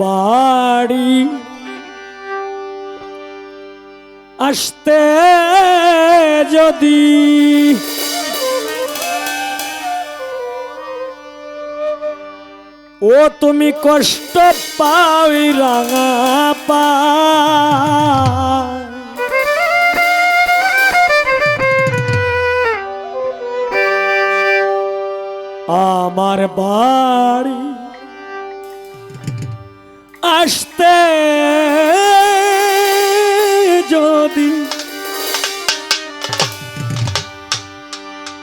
বাড়ি আসতে যদি ও তুমি কষ্ট পাই রাঙা পা। আমার বাড়ি আসতে যদি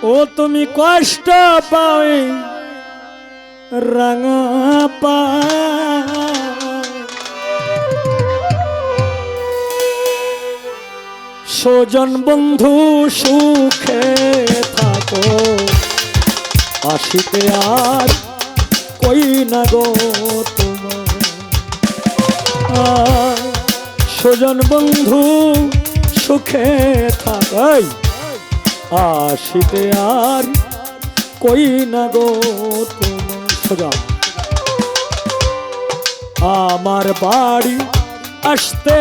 ও তুমি কষ্ট পাই রাঙা পা স্বজন বন্ধু সুখে থাকো, আসিতে আর কই না গো স্বজন বন্ধু সুখে থাকাই। আসিতে আর কই না গো সোজা আমার বাড়ি আসতে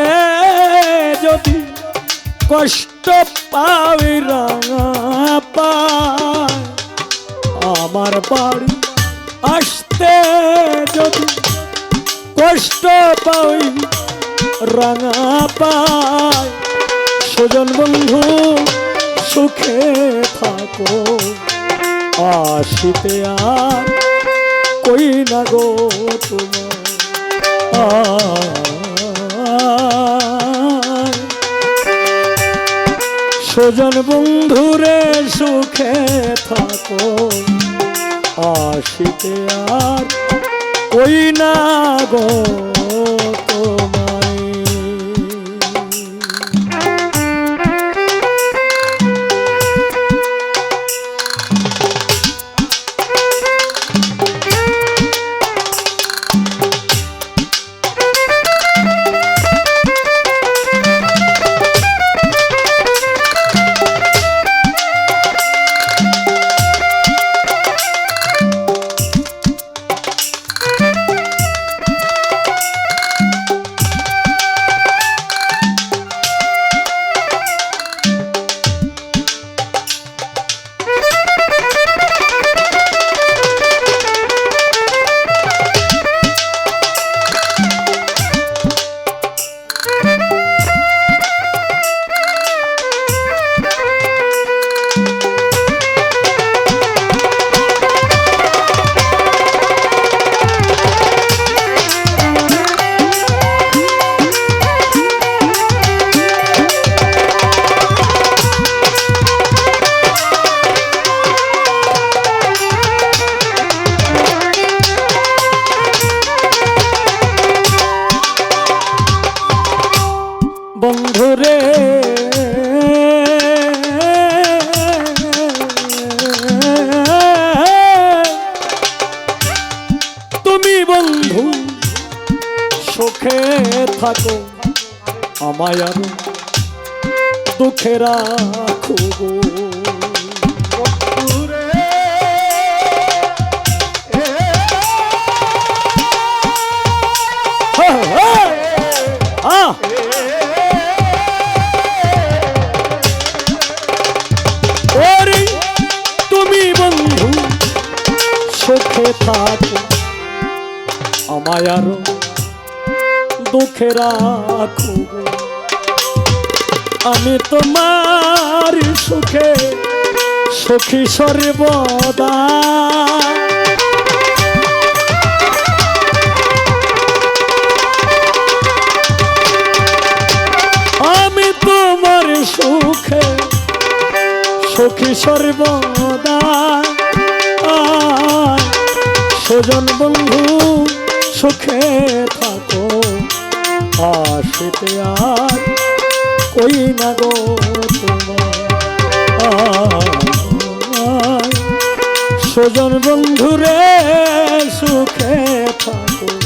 যদি কষ্ট পাবি রাঙা আমার বাড়ি আসতে যদি কষ্ট পাই, রাঙা পায় সুজন বন্ধু, সুখে থাকো। আসিতে আর কই না গো তোমার? সুজন বন্ধুরে সুখে থাকো। আসিতে আর কই না গো রাখো গো। হা, হা, আহ ওরে তুমি বন্ধু সুখে থাকো আমায় আরও দুঃখে রাখো। আমি তোমার সুখে, সুখী সর্বদা। আমি তোমার সুখে, সখী সর্বদা। সুজন বন্ধু, সুখে থাকো। আসিতে আর কই না গো তোমার? আয়, সুজন সুখে থাকো।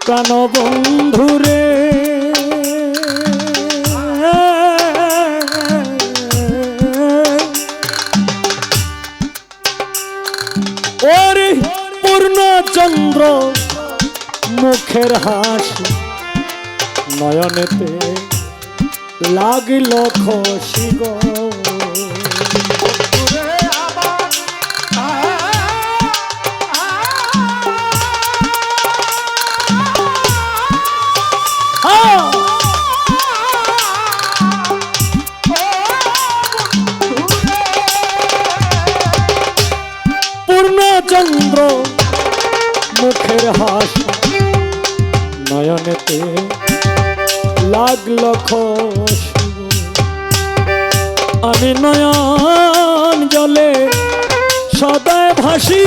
প্রাণ বন্ধুরে ওরে পূর্ণচন্দ্র মুখের হাসি নয়নেতে লাগিল খসি গো হাসি নয়নেতে লাগল খোস। আমি নয়ন জলে সদায় ভাসি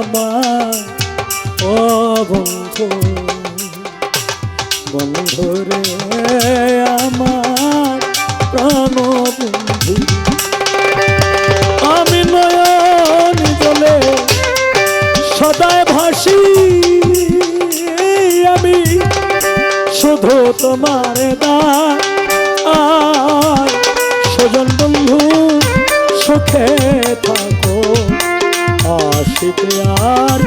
আমার আসিতে আর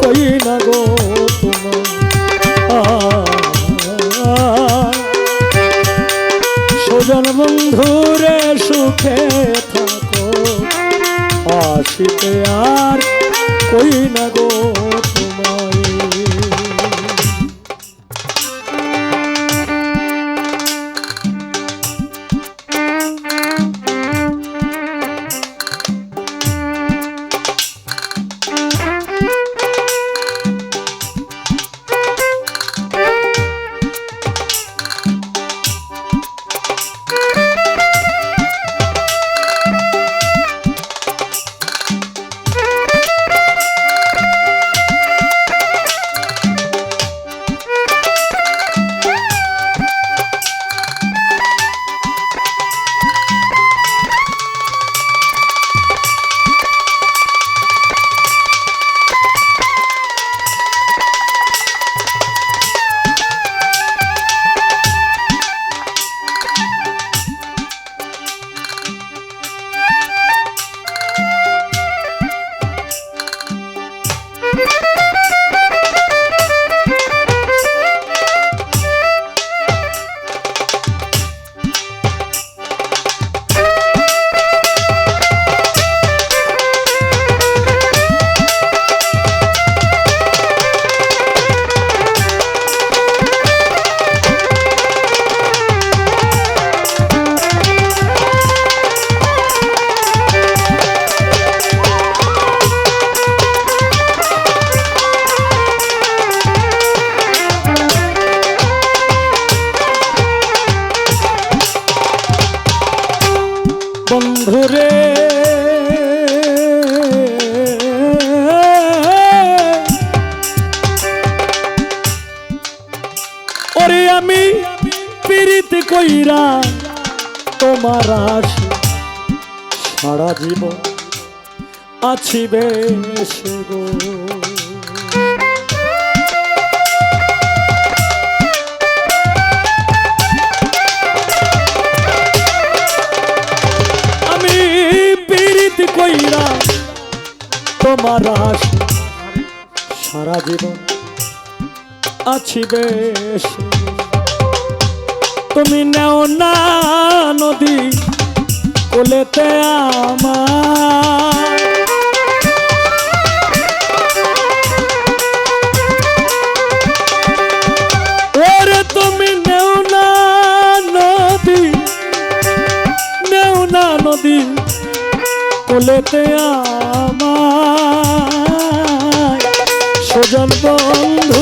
কই না গো তোমার সুজন বন্ধুরে সুখে থাকো। আসিতে আর কই না গো তোমায়। কইরা তোমার আসি সারা জীবন আছি বেশ গো। আমি পীড়িত কইরা তোমার আসি সারা জীবন আছি বেশ তুমি নেও না নদী কোলেতে আমার। তুমি নেও না নদী, নেও না নদী কোলেতে আমায় সজন বন্ধু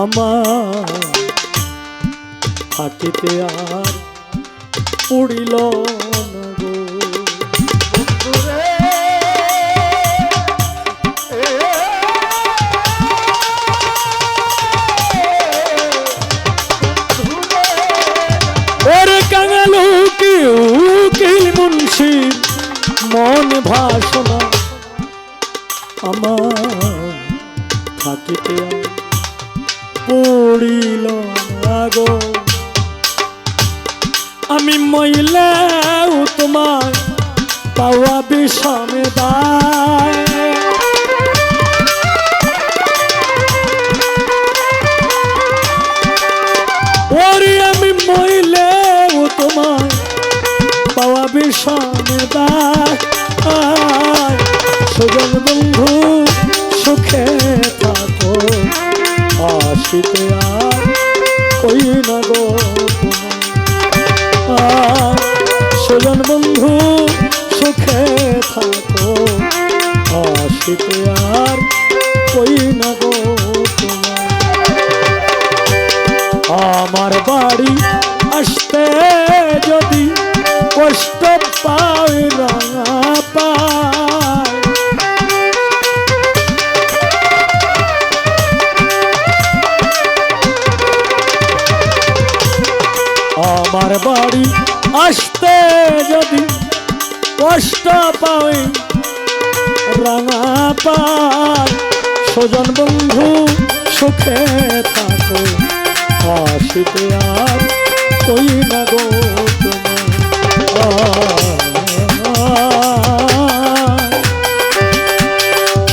আমার থাকিতে আর না উকিল মুন্সি মন ভাসনা। আমার থাকিতে পড়িল না আমি মহিলাও তোমার পাওয়া বিষমে দায়। আমি মহিলাও তোমার পাওয়া বিষমে দায়। সুজন বন্ধু, সুখে থাকো। আসিতে আর কই না গো সুজন বন্ধু সুখে থাকো আসিতে আর কই না গো আমার বাড়ি আসতে যদি কষ্ট আমার বাড়ি আসতে যদি কষ্ট পাই, রাঙা পায় সজন বন্ধু সুখে থাকো। আসিতে আর কই না গো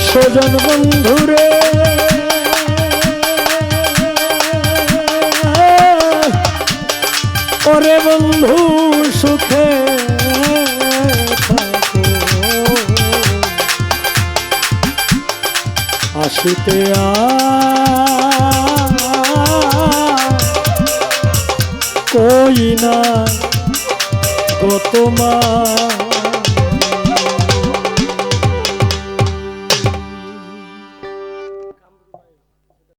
সজন বন্ধুরে আর কই না